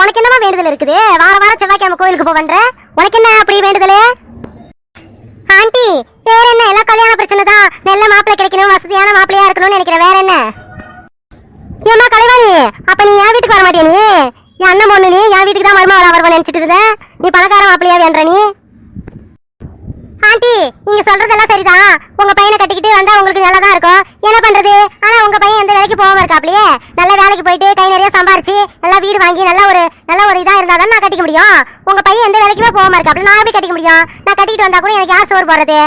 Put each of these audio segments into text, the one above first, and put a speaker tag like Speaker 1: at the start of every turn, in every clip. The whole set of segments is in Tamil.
Speaker 1: உனக்கு என்னமா வேண்டுதல் இருக்குது? வார வாரம் செவ்வாய்க்கிழமை கோயிலுக்கு போவன்ற உனக்கு என்ன அப்படி வேண்டுதல்? ஆண்டி வேற என்ன? எல்லாம் கல்யாண பிரச்சனை தான். நல்ல மாப்பிள்ளை கிடைக்கணும் வசதியான மாப்பிள்ளையா இருக்கணும்னு நினைக்கிறேன் வேற என்ன? ஏமா கலைவாணி அப்ப நீ என் வீட்டுக்கு வர மாட்டியா நீ? என் அண்ணன் பொண்ணு நீ? என் வீட்டுக்கு தான் மருமகளா வருவ நினைச்சிட்டு இருந்த? நீ பணக்கார மாப்பிள்ளையா வேண்ட நீ? ஆண்டி நீங்க சொல்றதெல்லாம் சரிதான். உங்க பையனை கட்டிக்கிட்டு வந்தா உங்களுக்கு நல்லா தான் இருக்கும். என்ன பண்றது? ஆனா உங்க பையன் எந்த வேலைக்கு போகாம இருக்காப்லயே? நல்ல வேலைக்கு போயிட்டு கை நிறைய சம்பாரிச்சு நல்லா வீடு வாங்கி நல்ல ஒரு நல்ல ஒரு இதா இருந்தா தான் நான் கட்டிக்க முடியும். உங்க பையன் எந்த வேலைக்குமே போகாம இருக்காப்ல நான் எப்படி கட்டிக்க முடியும்? நான் கட்டிக்கிட்டு வந்தா கூட எனக்கு யார் சோறு போடுறது?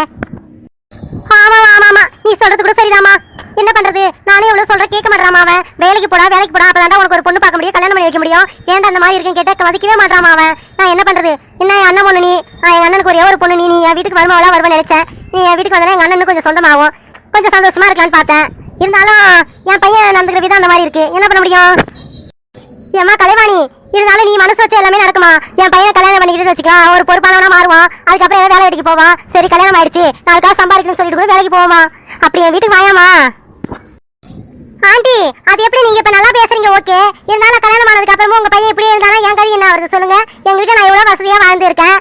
Speaker 1: ஆமா ஆமா ஆமா நீ சொல்றது கூட சரிதாம்மா. என்ன பண்றது? நானே எவ்வளவு சொல்ற கேட்க மாட்டாமா அவன். வேலைக்கு போடா வேலைக்கு போடா. அப்பதான் உனக்கு ஒரு பொண்ணு பார்க்க முடியும் கல்யாணம் பண்ணி வைக்க முடியும். ஏன்டா அந்த மாதிரி இருக்குன்னு கேட்டா மதிக்கவே மாட்டாமா அவன். நான் என்ன பண்றது? என்ன என் அண்ணன் பொண்ணு நீ? என் அண்ணனுக்கு ஒரே ஒரு பொண்ணு நீ. நீ என் வீட்டுக்கு வருமாவளா வருவேன் நினைச்சேன். நீ என் வீட்டுக்கு வந்தா எங்க அண்ணனுக்கு கொஞ்சம் சொந்தமாகும். கொஞ்சம் சந்தோஷமா இருக்கலாம்னு பார்த்தேன். இருந்தாலும் என் பையன் நடந்துக்கிற விதம் அந்த மாதிரி இருக்கு. என்ன பண்ண முடியும்? ஏம்மா கலைவாணி இருந்தாலும் நீ மனசு வச்சு எல்லாமே நடக்குமா? என் பையனை வச்சுக்கோ. ஒரு பொறுப்பானவனா மாறுவான். அதுக்கப்புறம் ஏதாவது வேலை வெட்டிக்கு போவான். சரி கல்யாணம் ஆயிடுச்சு. நாளைக்காக சம்பாதிக்கணும்னு சொல்லிட்டு கூட வேலைக்கு போவோமா? அப்படி என் வீட்டுக்கு வாயாமா? ஆண்டி அது எப்படி நீங்க இப்ப நல்லா பேசுறீங்க? ஓகே. இருந்தாலும் கல்யாணம் ஆனதுக்கு அப்புறமும் உங்க பையன் இப்படி இருந்தாலும் என் கதை என்ன வருது சொல்லுங்க. எங்க வீட்டுல நான் எவ்வளவு வசதியா வாழ்ந்துருக்கேன்?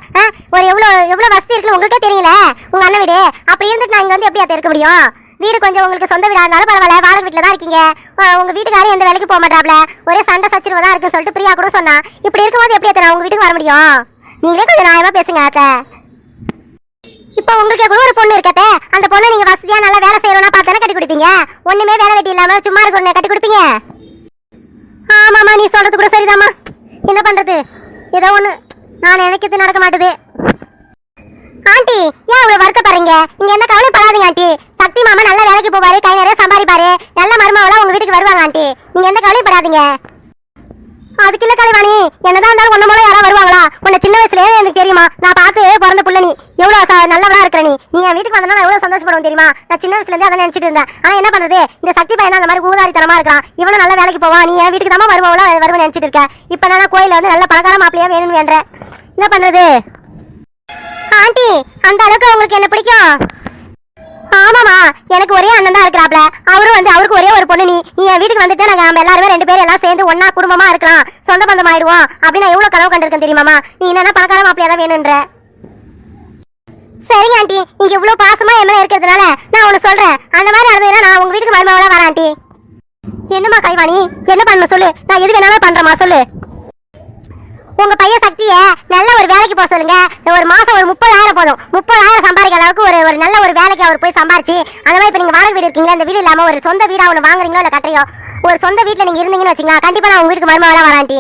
Speaker 1: ஒரு எவ்வளவு எவ்வளவு வசதி இருக்குன்னு உங்களுக்கே தெரியல உங்க அண்ணன் வீடு. அப்படி இருந்துட்டு நான் இங்க வந்து எப்படி அதை இருக்க முடியும்? வீடு கொஞ்சம் உங்களுக்கு சொந்த வீடா இருந்தாலும் பரவாயில்ல. வாடகை வீட்டுல தான் இருக்கீங்க. உங்க வீட்டுக்காரர் எந்த வேலைக்கு போக மாட்டாப்ல? ஒரே சண்டை சச்சரவு தான் இருக்குன்னு சொல்லிட்டு பிரியா கூட சொன்னா இப்படி இருக்கும்போது எப்படி எத்தனை உங்க வீட்டுக்கு வர முடியும்? நீங்களே கொஞ்சம் நியாயமா பேசுங்க அத்தை இப்போ உங்களுக்கு கூட ஒரு பொண்ணு இருக்கட்டே அந்த பொண்ணை நீங்க வசதியா நல்லா வேலை செய்யறோம்னா பார்த்தானே கட்டி கொடுப்பீங்க. ஒண்ணுமே வேலை வெட்டி இல்லாம சும்மா இருக்கிற கட்டி கொடுப்பீங்க. ஆமாமா நீ சொல்றது கூட சரிதாம்மா. என்ன பண்றது? ஏதோ ஒண்ணு. நான் நினைக்கிறது நடக்க மாட்டுது. ஆண்டி ஏன் அவ்வளவு வருத்தப்படுறீங்க? நீங்க எந்த கவலைப்படாதீங்க ஆண்டி. சக்தி மாமா நல்ல வேலைக்கு போவாரு கை நிறைய சம்பாதிப்பாரு. நல்ல மருமகளா உங்க வீட்டுக்கு வருவாங்க ஆண்டி. நீங்க எந்த கவலைப்படாதீங்க அதுக்கு இல்ல கலைவாணி. என்னதான் இருந்தாலும் ஒண்ணு மூலம் யாராவது வருவாங்களா? உன்னை சின்ன வயசுல எனக்கு தெரியுமா? நான் பார்த்து பிறந்த புள்ள நீ. எவ்வளவு நல்லவளா இருக்கிற நீ. நீ என் வீட்டுக்கு வந்தா நான் எவ்வளவு சந்தோஷப்படுவோம் தெரியுமா? நான் சின்ன வயசுல இருந்தே அதை நினைச்சிட்டு இருந்தேன். ஆனா என்ன பண்றது? இந்த சக்தி பையன் அந்த மாதிரி ஊதாரித்தனமா இருக்கான் இவனும் நல்ல வேலைக்கு போவான் நீ என் வீட்டுக்கு தான் வருவாங்களா வருவேன் நினைச்சிட்டு இருக்க. இப்ப நான் கோயில வந்து நல்ல பணக்கார மாப்பிளையா வேணும்னு வேண்டேன் என்ன பண்றது? ஆண்டி அந்த அளவுக்கு உங்களுக்கு என்ன பிடிக்கும்? ஆமாமா எனக்கு ஒரே அண்ணன் தான் இருக்கிறாப்ல. அவரும் வந்து அவருக்கு ஒரே ஒரு பொண்ணு நீ. நீ என் வீட்டுக்கு வந்துட்டு நாங்க நம்ம எல்லாருமே ரெண்டு பேரும் எல்லாம் சேர்ந்து ஒன்னா குடும்பமா இருக்கலாம். சொந்த பந்தம் ஆயிடுவோம். அப்படின்னு நான் எவ்வளவு கனவு கண்டிருக்கேன் தெரியுமாமா நீ என்னன்னா பணக்கார மாப்பிள்ளையா தான் வேணுன்ற. சரிங்க ஆண்டி. நீங்க இவ்வளவு பாசமா என் மேல இருக்கிறதுனால நான் உனக்கு சொல்றேன். அந்த மாதிரி நடந்ததுன்னா நான் உங்க வீட்டுக்கு மருமகளா வரேன் ஆண்டி. என்னம்மா கைவாணி? என்ன பண்ண சொல்லு? நான் எது வேணாலும் பண்றேமா சொல்லு. உங்க பையன் சக்திய நல்ல ஒரு வேலைக்கு போக சொல்லுங்க. ஒரு மாசம் ஒரு முப்பதாயிரம் போதும். முப்பதாயிரம் சம்பாதிக்கிற அளவுக்கு ஒரு ஒரு நல்ல ஒரு வேலைக்கு அவர் போய் சம்பாரிச்சு அந்த மாதிரி இப்ப நீங்க வாடகை வீடு இருக்கீங்களா? இந்த வீடு இல்லாம ஒரு சொந்த வீடா ஒன்று வாங்குறீங்களோ இல்ல கட்டுறீங்களோ? ஒரு சொந்த வீட்டுல நீங்க இருந்தீங்கன்னு வச்சுங்களா கண்டிப்பா நான் உங்க வீட்டுக்கு மருமகளா வரான்டி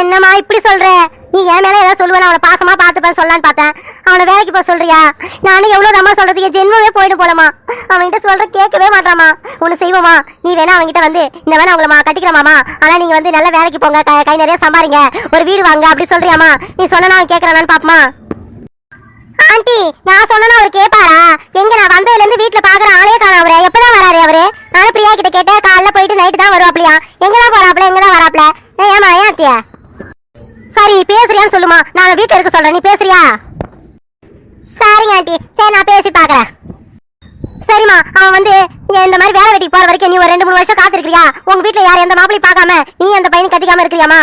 Speaker 1: என்னம்மா இப்படி சொல்றேன் நீ என் மேல ஏதாவது சொல்லுவேன் அவனை பாசமா பார்த்துப்பேன் சொல்லலான்னு பார்த்தேன். அவனை வேலைக்கு போக சொல்றியா? நானும் எவ்வளவு தம்மா சொல்றது? என் ஜென்மமே போயிட்டு போலமா அவன்கிட்ட சொல்ற கேட்கவே மாட்டாமா ஒண்ணு செய்வோமா? நீ வேணா அவன்கிட்ட வந்து இந்த வேணா உங்களை கட்டிக்கிறமாமா ஆனா நீங்க வந்து நல்ல வேலைக்கு போங்க. கை- கை நிறைய சம்பாரிங்க. ஒரு வீடு வாங்க அப்படி சொல்றியாமா நீ சொன்னா அவன் கேட்கறானான்னு பாப்பமா? ஆண்டி நான் சொன்னா அவர் கேட்பாரா எங்க நான் வந்ததுல இருந்து வீட்டுல பாக்குற ஆளே காணும் அவரு. எப்பதான் வராரு அவரு? நானும் பிரியா கிட்ட கேட்டேன் காலைல போயிட்டு நைட்டு தான் வருவாப்லையா? எங்கதான் போறாப்ல? எங்கதான் வராப்ல? ஏமா ஏம்மா ஏன் ஆத்தியா? சரி பேசுறியான்னு சொல்லுமா. நான் வீட்டுல இருக்க சொல்றேன். நீ பேசுறியா? சரிங்க ஆண்டி. சரி நான் பேசி பாக்குறேன் சரிம்மா அவன் வந்து இந்த மாதிரி வேலை வெட்டிக்கு போற வரைக்கும் நீ ஒரு ரெண்டு மூணு வருஷம் காத்திருக்கியா உங்க வீட்டில் யார் எந்த மாப்பிளையும் பார்க்காம நீ அந்த பையனை கட்டிக்காம இருக்கிறியாமா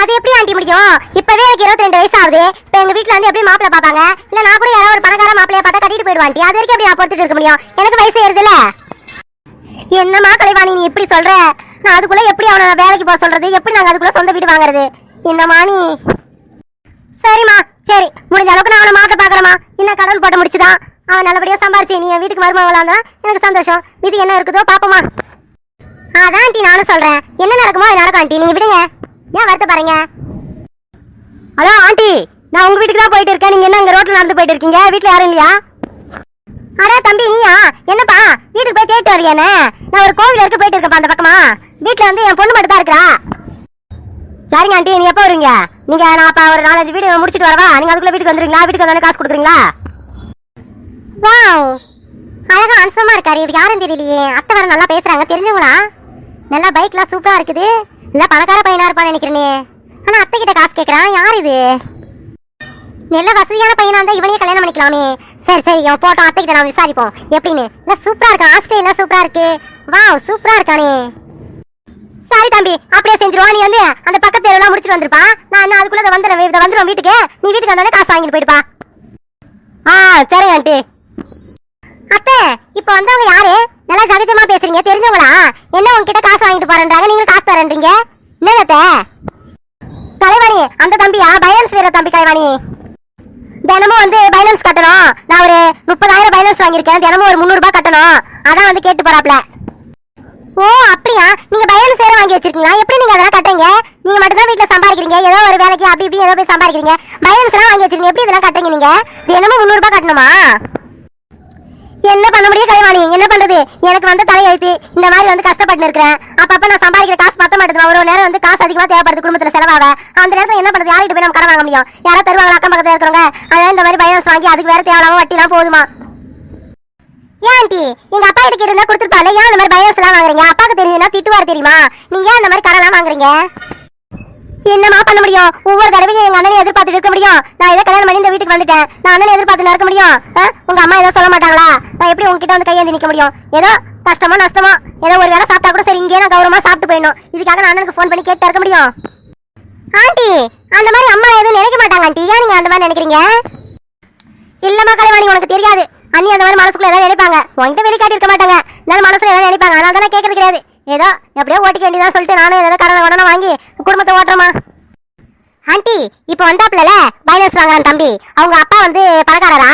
Speaker 1: அது எப்படி ஆண்டி முடியும்? இப்பவே எனக்கு இருபத்தி ரெண்டு வயசு ஆகுது இப்ப எங்க வீட்டுல வந்து எப்படி மாப்பிள்ள பார்ப்பாங்க? இல்ல நான் கூட யாராவது ஒரு பணக்கார மாப்பிளைய பார்த்தா கட்டிட்டு போயிடுவான்டி அது வரைக்கும் எப்படி நான் பொறுத்துட்டு இருக்க முடியும்? எனக்கு வயசு ஏறுதுல என்னம்மா கலைவாணி நீ இப்படி சொல்ற? நான் அதுக்குள்ள எப்படி அவனை வேலைக்கு போக சொல்றது? எப்படி நாங்க அதுக்குள்ள சொந்த வீடு வாங்குறது? இந்த மாணி சரிம்மா சரி. முடிஞ்ச அளவுக்கு நான் அவனை மாத்த பாக்குறேம்மா என்ன கடவுள் போட்டு முடிச்சுதான் அவன் நல்லபடியா சம்பாரிச்சு நீ என் வீட்டுக்கு மருமகளா இருந்தா எனக்கு சந்தோஷம். விதி என்ன இருக்குதோ பாப்போமா அதான் ஆண்டி நானும் சொல்றேன். என்ன நடக்குமோ அது நடக்கும் ஆண்டி. நீங்க விடுங்க. ஏன் வருத்த பாருங்க? Hello aunty. நான் உங்க வீட்டுக்கு தான் போயிட்டு இருக்கேன். நீங்க என்ன இங்க ரோட்ல நடந்து போயிட்டு இருக்கீங்க? வீட்டுல யாரும் இல்லையா? அடா தம்பி நீயா? என்னப்பா? வீட்டுக்கு போய் கேட்டு வரியானே நான் ஒரு கோவில் இருக்க போயிட்டு இருக்கப்பா அந்த பக்கமா. வீட்டுல வந்து என் பொண்ணு மட்டும் தான் இருக்கிறா. சரிங்க ஆண்டி நீங்க எப்போ வருவீங்க? நீங்க நான் அப்ப ஒரு நாலஞ்சு வீடு முடிச்சிட்டு வரவா? நீங்க அதுக்குள்ள வீட்டுக்கு வந்துருங்களா வீட்டுக்கு வந்தானே காசு கொடுக்குறீங்களா? வாவ்! அழகா அம்சமா இருக்காரு. இவர் யாரும் தெரியலையே. அத்தை வர நல்லா பேசுறாங்க. தெரிஞ்சவங்களா? நல்லா பைக்லாம் சூப்பரா இருக்குது. நல்லா பணக்கார பையனா இருப்பான்னு நினைக்கிறேனே. ஆனா அத்தை கிட்ட காசு கேட்கறான் யார் இது? நல்ல வசதியான பையனா இருந்தா இவனையே கல்யாணம் பண்ணிக்கலாமே. சரி சரி அவன் போட்டோம். அத்தை கிட்ட நான் விசாரிப்போம். எப்படின்னு? இல்ல சூப்பரா இருக்கான். ஆஸ்திரேலியா சூப்பரா இருக்கு. வாவ் சூப்பரா இருக்கானே. சரி அப்படியே செஞ்சிருவா. நீ வந்து அந்த பக்கத்து தெருவெல்லாம் முடிச்சிட்டு வந்திருப்பா. நான் என்ன அதுக்குள்ள வந்துடுறேன். இதை வந்துடும் வீட்டுக்கு. நீ வீட்டுக்கு வந்தானே காசு வாங்கிட்டு போயிடுப்பா ஆ சரி ஆண்டி. அத்தை இப்போ வந்தவங்க யாரு? நல்லா சகஜமா பேசுறீங்க. தெரிஞ்சவங்களா? என்ன உங்ககிட்ட காசு வாங்கிட்டு போறேன்றாங்க? நீங்க காசு தரேன்றீங்க. என்ன அத்தை? கலைவாணி அந்த தம்பியா? பைலன்ஸ் வேற தம்பி கலைவாணி தினமும் வந்து பைலன்ஸ் கட்டணும். நான் ஒரு முப்பதாயிரம் பைலன்ஸ் வாங்கியிருக்கேன். தினமும் ஒரு முந்நூறுபா கட்டணும். அதான் வந்து கேட்டு போறாப்ல. ஓ அப்படியா? நீங்க பைனான்ஸ் சேர வாங்கி வச்சிருக்கீங்களா? எப்படி நீங்க அதெல்லாம் கட்டுறீங்க? நீங்க மட்டும் தான் வீட்டுல சம்பாதிக்கிறீங்க? ஏதோ ஒரு வேலைக்கு அப்படி இப்படி ஏதோ போய் சம்பாதிக்கிறீங்க. பைனான்ஸ் சேர வாங்கி வச்சிருக்கீங்க. எப்படி இதெல்லாம் கட்டுறீங்க நீங்க? தினமும் முந்நூறு ரூபாய் கட்டணுமா? என்ன பண்ண முடியும் கைவாணி? என்ன பண்றது? எனக்கு வந்து தலையெழுத்து இந்த மாதிரி வந்து கஷ்டப்பட்டு இருக்கிறேன். அப்பப்ப நான் சம்பாதிக்கிற காசு பத்த மாட்டேது ஒரு நேரம் வந்து காசு அதிகமா தேவைப்படுது குடும்பத்துல செலவாக. அந்த நேரத்தில் என்ன பண்றது? யார்கிட்ட போய் நம்ம கடன் வாங்க முடியும்? யாராவது தருவாங்க அக்கம் பக்கத்துல இருக்கிறவங்க. அதான் இந்த மாதிரி பைனான்ஸ் வாங்கி அதுக்கு வேற தேவையில்லாம வட்டிலாம் போதுமா? ஏன் ஆண்டி? எங்க அப்பா கிட்ட கேட்டிருந்தா கொடுத்துருப்பாரு ஏன் இந்த மாதிரி பயோஸ் எல்லாம் வாங்குறீங்க? அப்பாவுக்கு தெரியுதுன்னா திட்டுவார் தெரியுமா? நீங்க ஏன் இந்த மாதிரி கடன் வாங்குறீங்க? என்னமா பண்ண முடியும்? ஒவ்வொரு தடவையும் எங்க அண்ணனை எதிர்பார்த்துட்டு இருக்க முடியும். நான் ஏதோ கல்யாணம் பண்ணி இந்த வீட்டுக்கு வந்துட்டேன். நான் அண்ணனை எதிர்பார்த்து இருக்க முடியும். உங்க அம்மா ஏதோ சொல்ல மாட்டாங்களா? நான் எப்படி உங்ககிட்ட வந்து கையேந்தி நிக்க முடியும்? ஏதோ கஷ்டமோ நஷ்டமோ ஏதோ ஒரு வேளை சாப்பிட்டா கூட சரி இங்கேயே நான் கௌரவமா சாப்பிட்டு போயிடணும். இதுக்காக நான் அண்ணனுக்கு ஃபோன் பண்ணி கேட்டு இருக்க முடியும். ஆண்டி அந்த மாதிரி அம்மா எதுவும் நினைக்க மாட்டாங்க ஆண்டி. ஏன் நீங்க அந்த மாதிரி நினைக்கிறீங்க? இல்லம்மா கலைவாணி உனக்கு தெரியாது. அண்ணி அந்த மாதிரி மனசுக்குள்ள ஏதாவது நினைப்பாங்க. உன்கிட்ட வெளிக்காட்டி இருக்க மாட்டாங்க. இருந்தாலும் மனசுல ஏதாவது நினைப்பாங்க. அதனால தான் கேட்கறது கிடையாது. ஏதோ எப்படியோ ஓட்டிக்க வேண்டியதா சொல்லிட்டு நானும் ஏதாவது கடனை உடனே வாங்கி குடும்பத்தை ஓட்டுறமா ஆண்டி இப்போ வந்தாப்லல பைனான்ஸ் வாங்குறான் தம்பி. அவங்க அப்பா வந்து பணக்காரரா?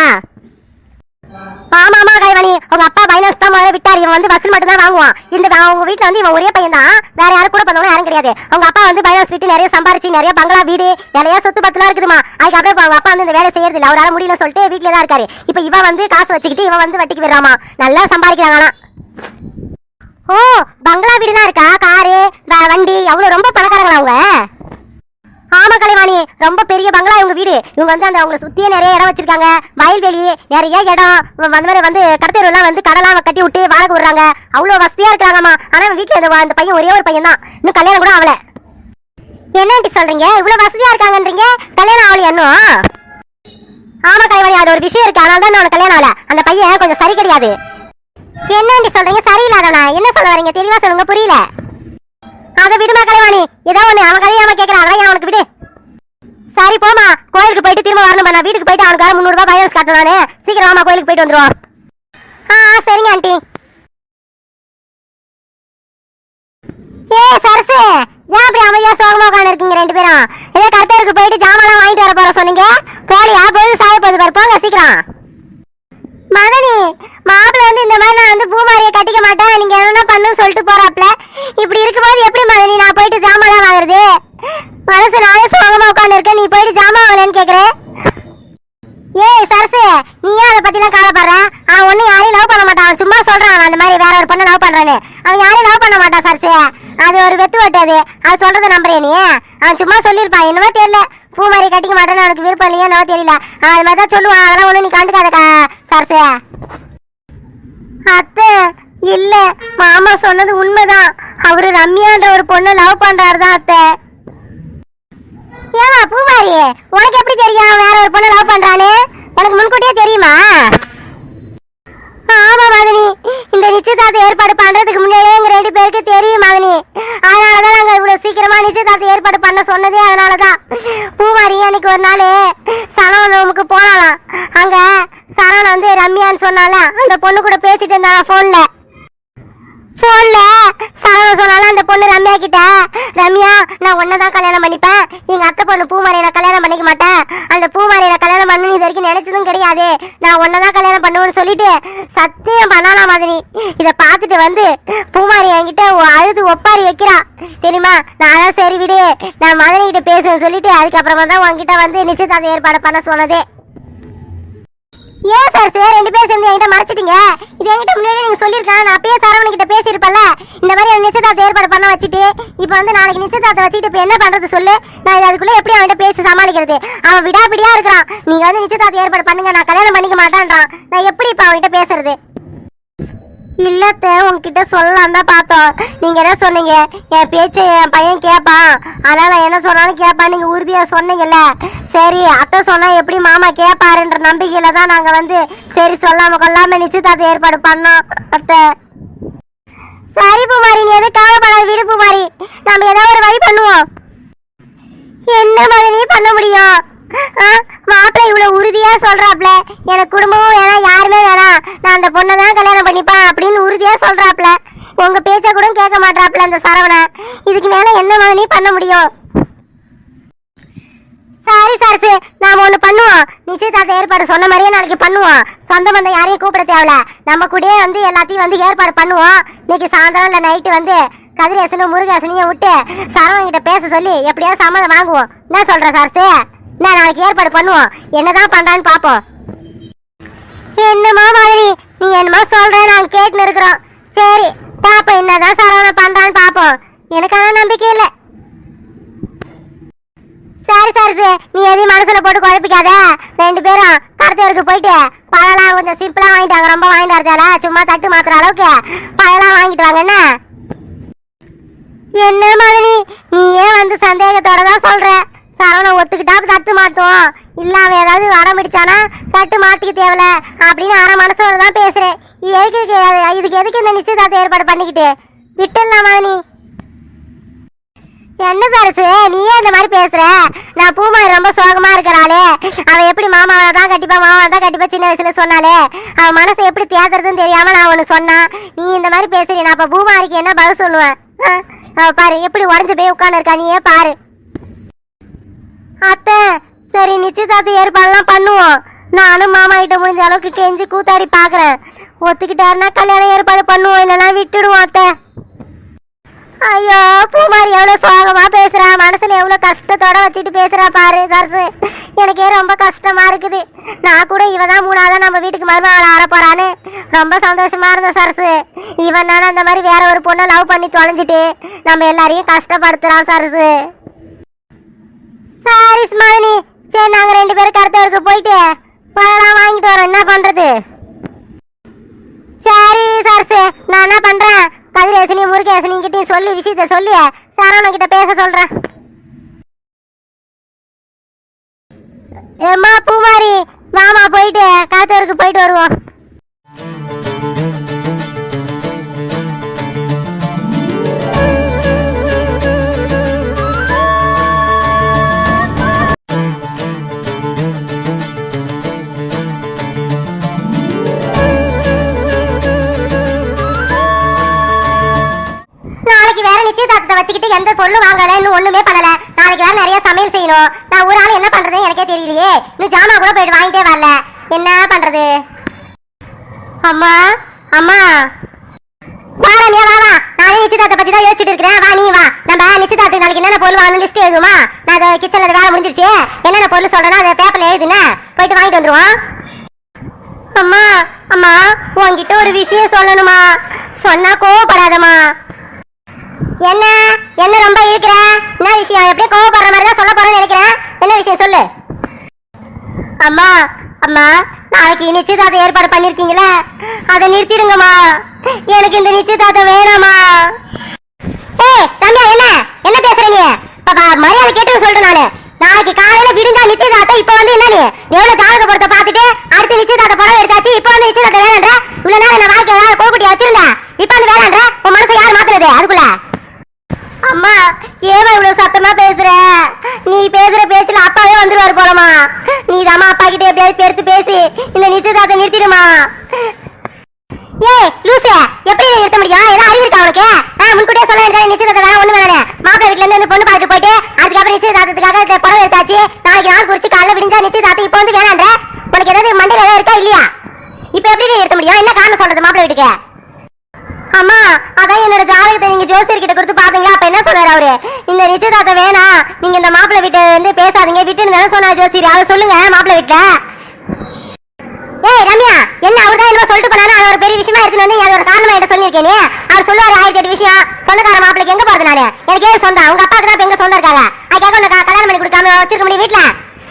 Speaker 1: ஆமா ஆமா கைவாணி அவங்க அப்பா பைனான்ஸ் தான் முதல்ல விட்டார். இவன் வந்து வசூல் மட்டும் தான் வாங்குவான். இந்த அவங்க வீட்டில் வந்து இவன் ஒரே பையன் தான். வேற யாரும் கூட பண்ணவங்க யாரும் கிடையாது. அவங்க அப்பா வந்து பைனான்ஸ் விட்டு நிறைய சம்பாரிச்சு நிறைய பங்களா வீடு நிறைய சொத்து பத்துலாம் இருக்குதுமா அதுக்கப்புறம் இப்ப அவங்க அப்பா வந்து இந்த வேலை செய்யறது இல்ல. அவரால் முடியல சொல்லிட்டு வீட்டில் தான் இருக்காரு. இப்போ இவன் வந்து காசு வச்சுக்கிட்டு இவன் வந்து வட்டிக்கு விடுறாமா நல்லா சம்பாதிக்கிறாங்க ஓ பங்களா வீடுலாம் இருக்கா? காரு வண்டி அவ்வளவு ரொம்ப பணக்காரங்களா அவங்க? ஆமா கலைவாணி ரொம்ப பெரிய பங்களா இவங்க வீடு. இவங்க வந்து அந்த அவங்களை சுத்தியே நிறைய இடம் வச்சிருக்காங்க. வயல்வெளி நிறைய இடம். வந்த மாதிரி வந்து கடத்தெருவெல்லாம் வந்து கடலாம் கட்டி விட்டு வாடகை விடுறாங்க. அவ்வளோ வசதியா இருக்காங்கம்மா ஆனா வீட்டுல அந்த பையன் ஒரே ஒரு பையன் தான் இன்னும் கல்யாணம் கூட ஆகல. என்னன்ட்டு சொல்றீங்க? இவ்வளவு வசதியா இருக்காங்கன்றீங்க? கல்யாணம் ஆகலையா இன்னும்? ஆமா கலைவாணி அது ஒரு விஷயம் இருக்கு. அதனால தான் உனக்கு கல்யாணம் ஆகல. அந்த பையன் கொஞ்சம் சரி கிடையாது. என்னன்ட்டு சொல்றீங்க? சரியில்லாதவனா? என்ன சொல்ல வரீங்க? தெளிவா சொல்லுங்க. புரியல. அதை விடுமா கலைவாணி? ஏதோ ஒண்ணு அவன் கதையை அவன் கேட்கறான் அதெல்லாம் அவனுக்கு விடு. சரி போமா கோயிலுக்கு போயிட்டு திரும்ப வரணும் நான் வீட்டுக்கு போயிட்டு அவனுக்கு முந்நூறுபா முந்நூறு ரூபாய் கட்டணும் சீக்கிரம் வாமா கோயிலுக்கு போயிட்டு வந்துருவோம். ஆ ஆ, சரிங்க ஆண்டி. ஏ சரசு. ஏன் அப்படி அமைதியா சோகமா உட்காந்து இருக்கீங்க ரெண்டு பேரும்? ஏதோ கருத்தருக்கு போயிட்டு ஜாமான் வாங்கிட்டு வர போற சொன்னீங்க. போலியா? போது சாய போது பாரு. போங்க சீக்கிரம். மதனி மாப்பிள்ள வந்து இந்த மாதிரி நான் வந்து பூமாரியை கட்டிக்க மாட்டேன். நீங்க என்ன பண்ணு சொல்லிட்டு போறாப்ல. இப்படி இருக்கும்போது எப்படி மதனி நான் போயிட்டு ஜாமான் வாங்குறது? மனசு நானே சோகமா உட்காந்து இருக்கேன் நீ போயிட்டு ஜாமான் வாங்கலன்னு கேக்குறேன் ஏய் சரசு நீ ஏன் அதை பத்திலாம் கவலைப்படுற? அவன் ஒன்னும் யாரையும் லவ் பண்ண மாட்டான். அவன் சும்மா சொல்றான் அவன் அந்த மாதிரி வேற ஒரு பொண்ணை லவ் பண்றான்னு. அவன் யாரையும் லவ் பண்ண மாட்டான் சரசு. அது ஒரு வெத்து வெட்டு அது. அது சொல்றதை நம்புறேன் நீ? அவன் சும்மா சொல்லியிருப்பான். என்னவோ தெரியல. பூ மாதிரி கட்டிக்க மாட்டேன்னு அவனுக்கு விருப்பம் இல்லையா என்னவோ தெரியல. அது மாதிரி தான் சொல்லுவான். அதெல்லாம் ஒன்றும் நீ கண்டுக்காதக்கா சரசே. அத்தை இல்லை மாமா சொன்னது உண்மைதான். அவரு ரம்யான்ற ஒரு பொண்ணை லவ் பண்றாரு தான் அத்தை. ஏமா பூமாரி உனக்கு எப்படி தெரியும் வேற ஒரு பொண்ணை லவ் பண்றானு உனக்கு முன்கூட்டியே தெரியுமா? ஆமா மதனி இந்த நிச்சயதார்த்த ஏற்பாடு பண்றதுக்கு முன்னாடியே எங்க ரெண்டு பேருக்கு தெரியும் மதனி அதனாலதான் நாங்க இவ்வளவு சீக்கிரமா நிச்சயதார்த்த ஏற்பாடு பண்ண சொன்னதே அதனாலதான். பூமாரி அன்னைக்கு ஒரு நாள் சரவண ரூமுக்கு போனாலாம் அங்க சரவண வந்து ரம்யான்னு சொன்னால அந்த பொண்ணு கூட பேசிட்டு இருந்தாங்க போன்ல போன்ல சரவண சொன்னாலும் அந்த பொண்ணு ரம்யா கிட்ட ரம்யா நான் ஒன்னதான் கல்யாணம் பண்ணிப்பேன். எங்க அத்தை பொண்ணு பூமாரியை நான் கல்யாணம் பண்ணிக்க மாட்டேன். அந்த பூமாரியை நான் கல்யாணம் பண்ணு இது வரைக்கும் நினைச்சதும் கிடையாது. நான் ஒன்னதான் கல்யாணம் பண்ணுவேன்னு சொல்லிட்டு சத்தியம் பண்ணலாம் மாதிரி. இதை பார்த்துட்டு வந்து பூமாரி என்கிட்ட அழுது ஒப்பாரி வைக்கிறா. தெரியுமா? நான் அதான் சரி விடு. நான் மதனி கிட்ட பேசுன்னு சொல்லிட்டு அதுக்கப்புறமா தான் உங்ககிட்ட வந்து நிச்சயதார்த்த ஏற்பாடு பண்ண சொன்னதே. ஏன் சார் சார் ரெண்டு பேரும் சேர்ந்து என்கிட்ட மறைச்சிட்டீங்க? இது என்கிட்ட முன்னாடி நீங்க சொல்லியிருக்கலாம். நான் அப்பயே சரவணன் கிட்ட பேசியிருப்பேன்ல. இந்த மாதிரி அவன் நிச்சயதார்த்த ஏற்பாடு பண்ண வச்சுட்டு இப்போ வந்து நாளைக்கு நிச்சயதார்த்த வச்சுட்டு இப்போ என்ன பண்றது சொல்லு? நான் இது அதுக்குள்ள எப்படி அவன்கிட்ட பேசி சமாளிக்கிறது? அவன் விடாபிடியா இருக்கிறான். நீங்க வந்து நிச்சயதார்த்த ஏற்பாடு பண்ணுங்க. நான் கல்யாணம் பண்ணிக்க மாட்டான்றான். நான் எப்படி இப்போ அவன்கிட்ட பேசுறது? இல்லத்த உன்கிட்ட சொல்லலாம் தான் பார்த்தோம். நீங்க என்ன சொன்னீங்க? என் பேச்சை என் பையன் கேட்பான் அதனால நான் என்ன சொன்னாலும் கேட்பான் நீங்க உறுதியா சொன்னீங்கல்ல? சரி அத்தை சொன்னா எப்படி மாமா கேட்பாருன்ற நம்பிக்கையில தான் நாங்க வந்து சரி சொல்லாம கொள்ளாம நிச்சயதார்த்த ஏற்பாடு பண்ணோம் அத்தை. சரி பூமாரி நீ எதுவும் கவலைப்படாத விடு பூமாரி? நம்ம ஏதாவது ஒரு வழி பண்ணுவோம். என்ன மதனி பண்ண முடியும்? மாப்பிள்ள இவ்வளவு உறுதியா சொல்றாப்ல. எனக்கு குடும்பமும் வேணாம் யாருமே வேணாம். நான் அந்த பொண்ணை தான் கல்யாணம் பண்ணிப்பேன் அப்படின்னு உறுதியா சொல்றாப்ல. உங்க பேச்ச கூட கேட்க மாட்டாப்ல அந்த சரவணன் இதுக்கு மேல என்ன மாதிரி பண்ண முடியும்? சரி சரசு நாம ஒண்ணு பண்ணுவோம். நிச்சயதார்த்த ஏற்பாடு சொன்ன மாதிரியே நாளைக்கு பண்ணுவோம். சொந்த பந்தம் யாரையும் கூப்பிட தேவையில்ல. நம்ம கூடயே வந்து எல்லாத்தையும் வந்து ஏற்பாடு பண்ணுவோம். இன்னைக்கு சாயந்தரம் இல்ல நைட்டு வந்து கதிரேசனும் முருகேசனையும் விட்டு சரவணன் கிட்ட பேச சொல்லி எப்படியாவது சம்மதம் வாங்குவோம். என்ன சொல்ற சரசு என்ன நாளைக்கு ஏற்பாடு பண்ணுவோம். என்னதான் பண்றான்னு பாப்போம் என்னமா மாதிரி? நீ என்னமா சொல்ற? நாங்க கேட்டுன்னு இருக்கிறோம். சரி பாப்போம் என்னதான் சரவணன் பண்றான்னு பாப்போம் எனக்கான நம்பிக்கை இல்லை. சரி சரி நீ எதையும் மனசுல போட்டு குழப்பிக்காத. ரெண்டு பேரும் கடத்தேருக்கு போயிட்டு பழம்லாம் கொஞ்சம் சிம்பிளா வாங்கிட்டாங்க ரொம்ப வாங்கிட்டு வரதால சும்மா தட்டு மாத்துற அளவுக்கு பழம்லாம் வாங்கிட்டு வாங்க என்ன? என்ன மதனி நீ ஏன் வந்து சந்தேகத்தோட தான் சொல்ற. சரவண ஒத்துக்கிட்டா தட்டு மாத்துவோம். இல்ல அவன் ஏதாவது அடம் பிடிச்சானா தட்டு மாத்திக்க தேவையில்ல அப்படின்னு அரை மனசோட தான் பேசுறேன். இது எதுக்கு இதுக்கு எதுக்கு இந்த நிச்சயதார்த்த ஏற்பாடு பண்ணிக்கிட்டு? விட்டுலாம் நீ? என்ன சரசு நீயே இந்த மாதிரி பேசுற? நான் பூமாரி ரொம்ப சோகமா இருக்கிறாளே. அவ எப்படி மாமாவை தான் கட்டிப்பா மாமாவை தான் கட்டிப்பா சின்ன வயசுல சொன்னாலே அவ மனசை எப்படி தேத்துறதுன்னு தெரியாம நான் ஒன்னு சொன்னான் நீ இந்த மாதிரி பேசுறீ நான் அப்ப பூமாரிக்கு என்ன பதில் சொல்லுவேன்? அவ பாரு எப்படி உடஞ்சு போய் உட்காந்துருக்கா நீயே பாரு. அத்தை சரி நிச்சயதார்த்த ஏற்பாடுலாம் பண்ணுவோம். நானும் மாமா கிட்ட முடிஞ்ச அளவுக்கு கெஞ்சி கூத்தாடி பாக்குறேன் ஒத்துக்கிட்டாருன்னா கல்யாணம் ஏற்பாடு பண்ணுவோம் இல்லைன்னா விட்டுடுவோம் அத்தை. ஐயோ பூமாரி எவ்வளோ சோகமா பேசுறா மனசுல எவ்வளோ கஷ்டத்தோட வச்சுட்டு பேசுறா பாரு சரசு எனக்கே ரொம்ப கஷ்டமா இருக்குது. நான் கூட இவ தான் மூணாவது நம்ம வீட்டுக்கு மருமகள் ஆற போறான்னு ரொம்ப சந்தோஷமா இருந்த சரசு இவன் நானும் அந்த மாதிரி வேற ஒரு பொண்ணை லவ் பண்ணி தொலைஞ்சிட்டு நம்ம எல்லாரையும் கஷ்டப்படுத்துறான் சரசு சாரி ஸ்மாலினி சரி நாங்க ரெண்டு பேரும் கடத்தவருக்கு போயிட்டு பழம் வாங்கிட்டு வரோம். என்ன பண்றது? சரி சரசு நான் என்ன பண்றேன்? கதிரேசனி முருகேசனி கிட்டயும் சொல்லி விஷயத்த சொல்லி. சரவண கிட்ட பேச சொல்றேன். ஏமா பூமாரி மாமா போயிட்டு காத்தூருக்கு போயிட்டு வருவோம். வேற வச்சுக்கிட்டு எந்த பொருளும் வாங்கல இன்னும் ஒண்ணுமே பண்ணல. நாளைக்கு வேற நிறைய சமையல் செய்யணும். நான் ஒரு ஆள் என்ன பண்றது எனக்கே தெரியலையே. இன்னும் ஜாமா கூட போயிட்டு வாங்கிட்டே வரல. என்ன பண்றது? அம்மா அம்மா. வா வா வா. நானே நிச்சயதார்த்த பத்தி தான் யோசிச்சுட்டு இருக்கிறேன். வா நீ வா. நம்ம நிச்சயதார்த்தம் நாளைக்கு என்னென்ன பொருள் வாங்கணும் லிஸ்ட் எழுதுமா நான் அதை கிச்சன்ல வேலை முடிஞ்சிருச்சு. என்னென்ன பொருள் சொல்றேன்னா அதை பேப்பர்ல எழுதுன. போயிட்டு வாங்கிட்டு வந்துருவோம். அம்மா அம்மா உன்கிட்ட ஒரு விஷயம் சொல்லணுமா? சொன்னா கோவப்படாதம்மா. என்ன? என்ன ரொம்ப இருக்கிற என்ன விஷயம்? எப்படியே கோவப்படுற மாதிரி தான் சொல்ல போறேன்னு நினைக்கிறேன். என்ன விஷயம் சொல்லு. அம்மா அம்மா நாளைக்கு நிச்சயதார்த்தம் ஏற்பாடு பண்ணிருக்கீங்களே. அதை நிறுத்திடுங்கம்மா. எனக்கு இந்த நிச்சயதார்த்தம் வேணாமா ஏய் ரம்யா என்ன? என்ன பேசுற நீ? பாப்பா மரியாதை கேட்டு சொல்றேன் நானு. நாளைக்கு காலையில விடுங்க நிச்சயதார்த்தம் இப்ப வந்து என்ன நீ? எவ்வளவு ஜாதக பொருத்த பார்த்துட்டு அடுத்து நிச்சயதார்த்த படம் எடுத்தாச்சு இப்ப வந்து நிச்சயதார்த்தம் வேணான்ற இவ்வளவு நேரம் என்ன வாழ்க்கை ஏதாவது கோகுட்டியா வச்சிருந்தேன் இப்ப வந்து வேணான்ற உன் மனசை யார் மாத்துறது? அதுக்குள்ள. அம்மா ஏமா இவ்வளவு சத்தமா பேசுற? நீ பேசுற பேச்சுல அப்பாவே வந்துருவாரு போலமா நீ தாமா அப்பா கிட்ட எப்படியாவது பெருத்து பேசி இந்த நிச்சயதார்த்தம் நிறுத்திடுமா? ஏய் லூசு எப்படி நீ நிறுத்த முடியும்? ஏதோ அறிவு இருக்கா உனக்கு? ஆ முன்கூட்டியே சொல்ல வேண்டியது நிச்சயதார்த்தம் வேணாம் ஒண்ணு வேணாம் மாப்பிள்ளை வீட்ல இருந்து பொண்ணு பார்த்து போயிட்டு அதுக்கப்புறம் நிச்சயதார்த்தத்துக்காக இந்த புடவை எடுத்தாச்சு. நாளைக்கு நாள் குறிச்சு காலைல விடிஞ்சா நிச்சயதார்த்தம் இப்போ வந்து வேணான்ற உனக்கு ஏதாவது மண்டையில் ஏதாவது இருக்கா இல்லையா? இப்போ எப்படி நீ நிறுத்த முடியும்? என்ன காரணம் சொல்றது மாப்பிள்ளை வீட்டுக்கு? அம்மா அதான் என்னோட ஜாதகத்தை நீங்க ஜோசியர் கிட்ட கொடுத்து பாத்தீங்களா அப்ப என்ன சொன்னாரு அவரு? இந்த நிச்சயதார்த்தம் வேணாம் நீங்க இந்த மாப்பிள்ளை வீட்டை வந்து பேசாதீங்க. விட்டுன்னு தானே சொன்னாரு ஜோசியர். அதை சொல்லுங்க மாப்பிள்ளை வீட்டுல. ஏய் ரம்யா என்ன அவர் தான் என்ன சொல்லிட்டு போனாரு. அது ஒரு பெரிய விஷயமா இருக்குன்னு வந்து அது ஒரு காரணமா என்கிட்ட சொல்லியிருக்கேன் நீ? அவர் சொல்லுவாரு ஆயிரத்தி எட்டு விஷயம். சொந்தக்கார மாப்பிளைக்கு எங்க போறது நானு? எனக்கு ஏன் சொந்தம். அவங்க அப்பாக்கு தான் எங்க சொந்தம் இருக்காங்க. அதுக்காக உனக்கு கல்யாணம் பண்ணி கொடுக்காம வச்சிருக்க முடியும் வீட்டுல?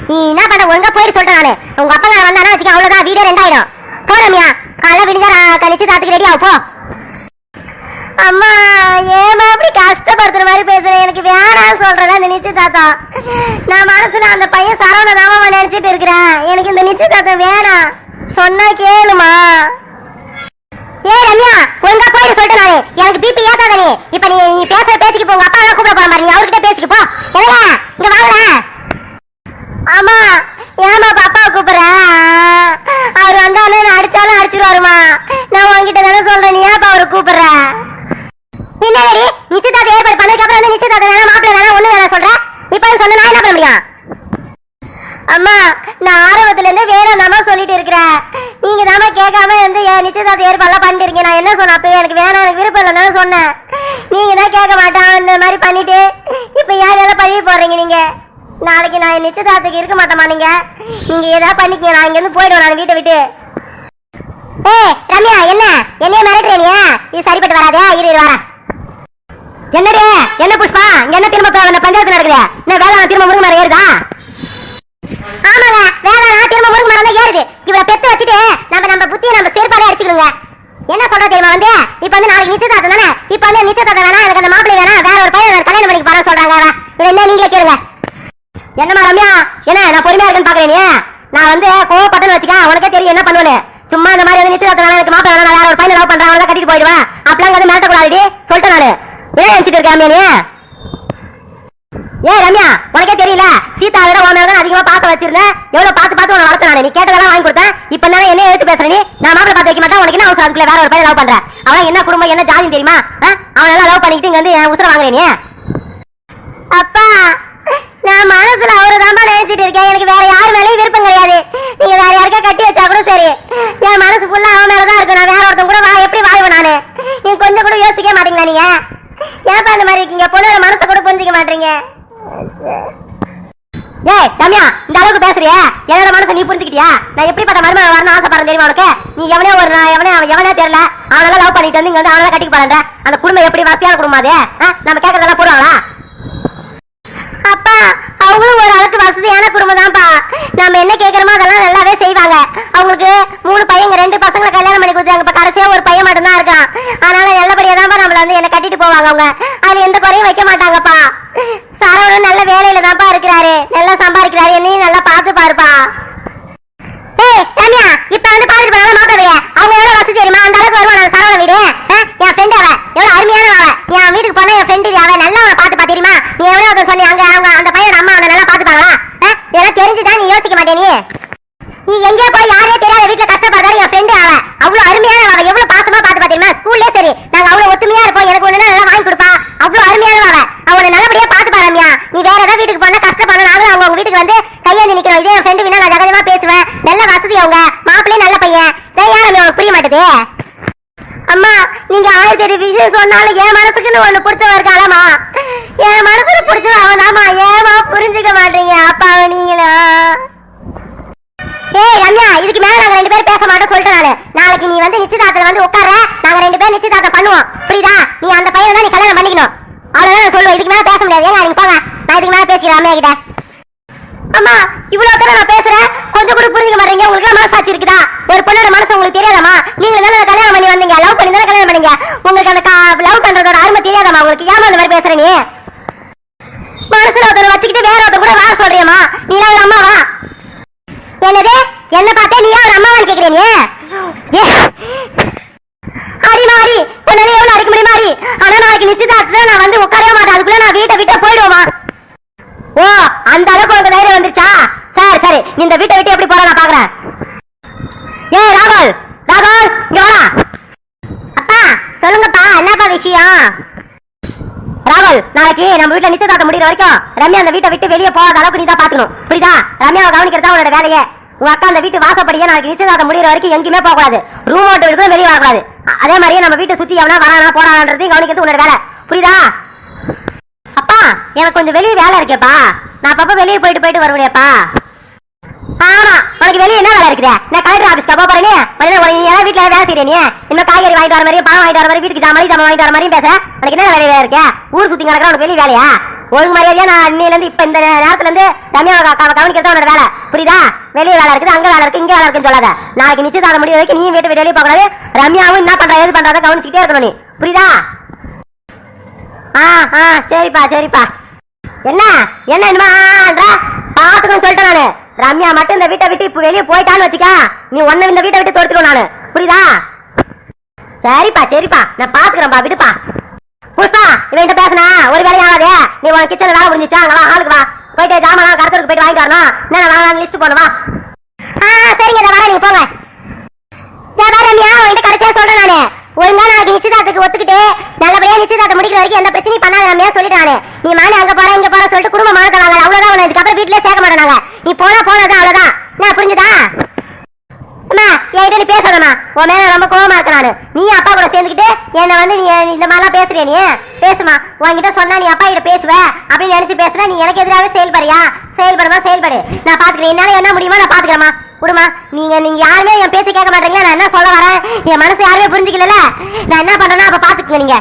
Speaker 1: நீ என்ன பண்ண? ஒழுங்கா போயிட்டு சொல்லிட்டு நானு. உங்க அப்பா நான் வந்தானா வச்சுக்க அவ்வளவுதான். வீடே ரெண்டாயிரம் போ ரம்யா. காலைல விடுங்க நான் நிச்சயதார்த்துக்கு ரெடி ஆகும் போ. அம்மா ஏமா அப்படி கஷ்டப்படுத்துற மாதிரி பேசுறேன் எனக்கு வேணாம் சொல்றேன் இந்த நிச்சயதார்த்தம். நான் மனசுல அந்த பையன் சரவண தாமா நினைச்சிட்டு இருக்கிறேன். எனக்கு இந்த நிச்சயதார்த்தம் வேணாம். சொன்னா கேளுமா. ஏ ரம்யா ஒழுங்கா போயிட்டு சொல்லிட்டு நானு. எனக்கு பிபி ஏதா நீ. இப்ப நீ நீ பேசுற பேச்சுக்கு உங்க அப்பா தான் கூப்பிட போற மாதிரி. நீ அவர்கிட்ட பேசிக்கு போ. என்னங்க இங்க வாங்கடா. ஆமா ஏமா பாப்பாவை கூப்பிடுற? அவர் வந்தாலும் நான் அடிச்சாலும் வருமா? நான் உங்ககிட்ட தானே சொல்றேன். நீ ஏப்பா அவரை கூப்பிடுற? பின்னாடி நிச்சயதார்த்த ஏற்பாடு பண்ணதுக்கு அப்புறம் வந்து நிச்சயதார்த்த வேணா மாப்பிள்ள வேணா ஒண்ணு வேணா சொல்றேன் இப்ப சொன்னா நான் என்ன பண்ண முடியும்? அம்மா நான் ஆரம்பத்துல இருந்து வேற நாம சொல்லிட்டு இருக்கிறேன். நீங்க தாமா கேட்காம வந்து என் நிச்சயதார்த்த ஏற்பாடுலாம் பண்ணிருக்கீங்க நான் என்ன சொன்ன அப்ப எனக்கு வேணாம் எனக்கு விருப்பம் இல்லைன்னு சொன்னேன். நீங்க தான் கேட்க மாட்டான் இந்த மாதிரி பண்ணிட்டு. இப்ப யார் எல்லாம் பழகி போடுறீங்க நீங்க? நாளைக்கு நான் என் நிச்சயதார்த்தத்துக்கு இருக்க மாட்டேமா நீங்க. நீங்க ஏதாவது பண்ணிக்கங்க நான் இங்க இருந்து போயிடுவேன் நான் வீட்டை விட்டு. ஏய் ரம்யா என்ன? என்னைய மிரட்டுற நீ? இது சரிப்பட்டு வராதே இரு இரு வரேன் என்னடி? என்ன புஷ்பா? இங்க என்ன திரும்ப ப- பஞ்சாயத்து நடக்குது? என்ன வேலை திரும்ப முருங்க மரம் ஏறுதா? ஆமாங்க. வேலை திரும்ப முருங்க மரம் தான் ஏறுது. இவரை பெத்து வச்சுட்டு நம்ம நம்ம புத்தியை நம்ம செருப்பாலே அடிச்சுக்கணுங்க என்ன சொல்ற தெரியுமா வந்து? இப்ப வந்து நாளைக்கு நிச்சயதார்த்தம் தானே? இப்ப வந்து நிச்சயதார்த்தம் வேணா எனக்கு அந்த மாப்பிள்ளை வேணா வேற ஒரு பையன் கல்யாணம் பண்ணிக்க போறேன் சொல்றாங்க. அவ. என்ன நீங்களே கேளுங்க. என்னமா ரம்யா? என்ன நான் பொறுமையா இருக்கேன்னு பாக்குறேன் நான் வந்து கோவப்பட்டேன்னு வச்சுக்க உனக்கே தெரியும் என்ன பண்ணுவேன் சும்மா இந்த மாதிரி வந்து நிச்சயதார்த்தம் வேணா எனக்கு மாப்பிள்ளை வேணா வேற ஒரு பையன் லவ் பண்றேன். அவனை கட்டிட்டு போயிடுவேன். அப்பலாம் வந்து மிரட்டக்கூடாது சொல்லிட்டேன் நான். ஏன் நினைச்சிட்டு இருக்க ரம்யா நீ ஏய் ரம்யா உனக்கே தெரியல. சீதா விட உன் மேல தான் அதிகமா பாசம் வச்சிருந்தேன் எவ்வளவு பார்த்து பார்த்து உன வளர்த்த நானு. நீ கேட்டதெல்லாம் வாங்கி கொடுத்தேன். இப்ப நான் என்ன எடுத்து பேசுற நீ. நான் மாப்பிள பார்த்து வைக்க மாட்டேன். உனக்கு என்ன அவசரம் அதுக்குள்ள வேற ஒரு பையன் லவ் பண்ற? அவன் என்ன குடும்பம் என்ன ஜாதி தெரியுமா? அவன் எல்லாம் லவ் பண்ணிக்கிட்டு இங்க வந்து என் உசுர வாங்குறே நீ? அப்பா நான் மனசுல அவரை தான் நினைச்சிட்டு இருக்கேன். எனக்கு வேற யார் மேலயும் விருப்பம் கிடையாது. நீங்க வேற யாருக்கா கட்டி வச்சா கூட சரி. என் மனசு ஃபுல்லா அவன் மேலதான் இருக்கு. நான் வேற ஒருத்தன் கூட வா எப்படி வாழ்வேன் நானு? நீங்க கொஞ்சம் கூட யோசிக்க மாட்டீங்களா நீங்க? ஏப்பா இந்த மாதிரி இருக்கீங்க? பொண்ணோட மனசை கூட புரிஞ்சிக்க மாட்டீங்க. ஏய் ரம்யா இந்த அளவுக்கு பேசுறிய? என்னோட மனசை நீ புரிஞ்சுக்கிட்டியா? நான் எப்படி பார்த்த மருமகன் வரணும் ஆசைப்படுறேன் தெரியுமா உனக்கு? நீ எவனே ஒரு நான் எவனே அவன் எவனே தெரியல. அவனால லவ் பண்ணிட்டு வந்து இங்க வந்து அவனால கட்டிக்க போறேன் அந்த குடும்பம் எப்படி வசதியான குடும்பம் அது? நம்ம கேட்கறதெல்லாம் போடுவாங்களா? அப்பா அவங்களும் ஒரு அளவுக்கு வசதியான குடும்பம் தான்ப்பா. நம்ம என்ன கேட்கற அதெல்லாம் நல்லாவே செய்வாங்க அவங்களுக்கு மூணு பையங்க ரெண்டு பசங்களை கல்யாணம் பண்ணி கொடுத்தாங்க இப்ப கடைசியா ஒரு பையன் மட்டும் தான் இருக்கான் அதனால நல்லபடியா தான்ப்பா நம்மள வந்து என்ன அவங்க அதுல எந்த குறையும் வைக்க மாட்டாங்கப்பா. சரவணன் நல்ல வேலையில தான்ப்பா இருக்கிறாரு. நல்லா சம்பாதிக்கிறாரு. என்னையும் நல்லா பார்த்து பாருப்பா. ஏய் ரம்யா இப்ப வந்து பாத்துட்டு போனால மாப்பிள்ளை அவங்க எவ்வளவு வசதி தெரியுமா? அந்த அளவுக்கு வருவா நான் வீடு. என் ஃப்ரெண்ட் அவ எவ்வளவு அருமையான அவ என் வீட்டுக்கு போனா என் ஃப்ரெண்டு அவ நல்லா அவனை பார்த்து தெரியுமா? நீ எவ்வளவு சொன்னி அங்க அவங்க அந்த பையன் அம்மா அவனை நல்லா பாத்துப்பாங்களா ஆ? இதெல்லாம் தெரிஞ்சுதான் நீ யோசிக்க மாட்டே நீ எங்கேயோ போய் யாரே தெரியாத வீட்டுல கஷ்டப்படுறாரு என் ஃப்ரெண்டு அவ அவ்வளவு அருமையான அவ எவ்வளவு பாசமா பாத்துப்பா தெரியுமா ஸ்கூல்லே சரி நாங்க அவ்வளவு ஒத்துமையா இருப்போம் எனக்கு ஒண்ணு நல்லா வாங்கி கொடுப்பா அவ்வளவு அருமையான அவ அவனை நல்லபடியா பாத்துப்பா ரம்யா நீ வேற ஏதாவது வீட்டுக்கு போனா கஷ்டப்படணும் நாங்களும் அவங்க உங்க வீட்டுக்கு வந்து கையேந்தி நிக்கிறோம் இதே என் ஃப்ரெண்டு வினா நான் ஜகஜமா பேசுவேன் நல்ல வசதி அவங்க மாப்பிள்ளை நல்ல பையன் நான் ஏன் ரம்யா உனக்கு புரிய மாட்டேது அம்மா நீங்க விஷயம் சொன்னாலும் என் மனசுக்குன்னு ஒண்ணு பிடிச்சவன் இருக்காளம்மா என் மனசுல பிடிச்சவன் அவன் தாமா ஏமா புரிஞ்சுக்க மாட்டீங்க? அப்பாவை நீங்களா? ஏய் ரம்யா இதுக்கு மேல நாங்க ரெண்டு பேரும் பேச மாட்டோம் சொல்லிட்டு நானு. நாளைக்கு நீ வந்து நிச்சயதார்த்தத்துல வந்து உட்கார நாங்க ரெண்டு பேரும் நிச்சயதார்த்தம் பண்ணுவோம். புரியுதா? நீ அந்த பையனை தான் நீ கல்யாணம் பண்ணிக்கணும். அவ்வளவுதான் நான் சொல்லுவேன். இதுக்கு மேல பேச முடியாது. ஏன்னா நீங்க போங்க. நான் இதுக்கு மேல பேசிக்கிறேன் ரம்யா கிட்ட. அம்மா இவ்வளவு தூரம் நான் பேசுறேன். கொஞ்சம் வரீங்க உங்களுக்கு மனசாட்சி இருக்குதா? ஒரு பொண்ணோட மனசு உங்களுக்கு தெரியாதாமா நீங்க தானே கல்யாணம் பண்ணி வந்தீங்க? லவ் பண்ணி தானே கல்யாணம் பண்ணீங்க? உங்களுக்கு அந்த லவ் பண்றதோட அருமை தெரியாதாமா உங்களுக்கு ஏமா இந்த மாதிரி பேசுற நீ? மனசுல ஒருத்தர் வச்சுக்கிட்டு வேற ஒருத்தர் கூட வா சொல்றியம்மா. நீ ஒரு அம்மாவா? என்னது? என்ன பார்த்தே நீ ஒரு அம்மாவான்னு கேக்குற நீ? அடி மாறி உன்னால எவ்வளவு அடிக்க முடியுமா அடி? ஆனா நாளைக்கு நிச்சயதார்த்தத்துல நான் வந்து உட்காரவே மாட்டேன். அதுக்குள்ள நான் வீட்டை விட்டு போயிடுவோமா ஓ அந்த அளவுக்கு உனக்கு தைரியம் வந்துருச்சா நீ இந்த வீட்டை விட்டு எப்படி போற நான் பாக்குறேன் ஏய் ராகுல் ராகுல் இங்க வாடா. அப்பா சொல்லுங்கப்பா என்னப்பா விஷயம்? ராகுல் நாளைக்கு நம்ம வீட்ல நிச்சயதார்த்தம் முடிகிற வரைக்கும் ரம்யா அந்த வீட்டை விட்டு வெளியே போகாத அளவுக்கு நீ தான் பாத்துக்கணும் புரியுதா? ரம்யாவை கவனிக்கிறதா உன்னோட வேலையே. உங்க அக்கா அந்த வீட்டு வாசப்படியே நாளைக்கு நிச்சயதார்த்தம் முடிகிற வரைக்கும் எங்கேயுமே போக கூடாது ரூம் ஓட்டு கூட வெளியே வரக்கூடாது. அதே மாதிரியே நம்ம வீட்டை சுத்தி எவனா வரானா போறான்றதையும் கவனிக்கிறது உன்னோட வேலை. புரியுதா? அப்பா எனக்கு கொஞ்சம் வெளியே வேலை இருக்கேப்பா. நான் அப்பப்ப வெளியே போயிட்டு போயிட்டு வருவேன்ப்பா. ஆமா உனக்கு வெளியே என்ன வேலை இருக்குது நான் கலெக்டர் ஆபீஸ்க்கு போக போறேனே உனக்கு நீ ஏன் வீட்டுல வேலை செய்யற நீ இன்னும் காய்கறி வாங்கிட்டு வர மாதிரி பழம் வாங்கிட்டு வர மாதிரி வீட்டுக்கு ஜாமலி ஜாமான் வாங்கிட்டு வர மாதிரியும் பேச உனக்கு என்ன வேலையா இருக்கு ஊர் சுத்தி நடக்கிற உனக்கு வெளிய வேலையா ஒழுங்கு மரியாதையா நான் அன்னையில இருந்து இப்ப இந்த நேரத்துல இருந்து ரம்யா கவனிக்கிறது உன்னோட வேலை புரியுதா வெளியே வேலை இருக்குது அங்க வேலை இருக்கு இங்க வேலை இருக்குன்னு சொல்லாத நாளைக்கு நிச்சயதாரம் முடிய வரைக்கும் நீ வீட்டு விட்டு வெளியே போக கூடாது ரம்யாவும் என்ன பண்றா ஏது பண்றத கவனிச்சுக்கிட்டே இருக்கணும் நீ புரியுதா ஆ ஆ சரிப்பா சரிப்பா என்ன என்ன என்னமா பாத்துக்கணும் சொல்லிட்டேன் நானு ரம்யா மட்டும் இந்த வீட்டை விட்டு இப்போ வெளியே போயிட்டான்னு வச்சுக்க. நீ ஒன்னு இந்த வீட்டை விட்டு துரத்துருவோம் நானு. புரியுதா? சரிப்பா சரிப்பா. நான் பாத்துக்கிறேன்ப்பா விடுப்பா. புஷ்பா இவன்கிட்ட பேசுனா ஒரு வேலையும் ஆகாதே. நீ உன் கிச்சன்ல வேலை முடிஞ்சிச்சா அங்க வா ஹாலுக்கு வா. போயிட்டு ஜாமான் கடத்தருக்கு போயிட்டு வாங்கிட்டு வரணும். என்ன வாங்கலாம் லிஸ்ட் போன வா. ஆ சரிங்க இதை வரேன் நீங்க போங்க. இதோ பாரு ரம்யா உன்கிட்ட கடைசியா சொல்றேன் நானு. ஒழுங்கா நாளைக்கு நிச்சயதார்த்தத்துக்கு ஒத்துக்கிட்டு நல்லபடியா நிச்சயதார்த்தம் முடிக்கிற வரைக்கும் எந்த பிரச்சனையும் பண்ணாத நம்ம சொல்லிட்டு நீ மானே அங்க போற இங்க போற சொல்லிட்டு குடும்பம் மாறுக்கிறாங்க அவ்வளவுதான் உன்னை இதுக்கப்புறம் வீட்லயே சேர்க்க மாட்டாங்க நீ போனா போனதான் அவ்வளவுதான். நான் புரிஞ்சுதா? அம்மா என்கிட்ட நீ பேசாதம்மா. உன் மேல ரொம்ப கோவமா இருக்க நானு. நீ அப்பா கூட சேர்ந்துக்கிட்டு என்ன வந்து நீ இந்த மாதிரிலாம் பேசுறிய நீ? பேசுமா உன்கிட்ட சொன்னா நீ அப்பா கிட்ட பேசுவ. அப்படின்னு நினைச்சு பேசுனா நீ எனக்கு எதிராக செயல்படுறியா? செயல்படுமா செயல்படு. நான் பாத்துக்கிறேன். என்னால என்ன முடியுமோ நான் பாத்துக்கிறேம்மா. விடுமா நீங்க நீங்க யாருமே என் பேச்சு கேட்க மாட்டீங்களா? நான் என்ன சொல்ல வரேன்? என் மனசு யாருமே புரிஞ்சுக்கல நான் என்ன பண்றேன்னா அப்ப பாத்துக்கங்க நீங்க.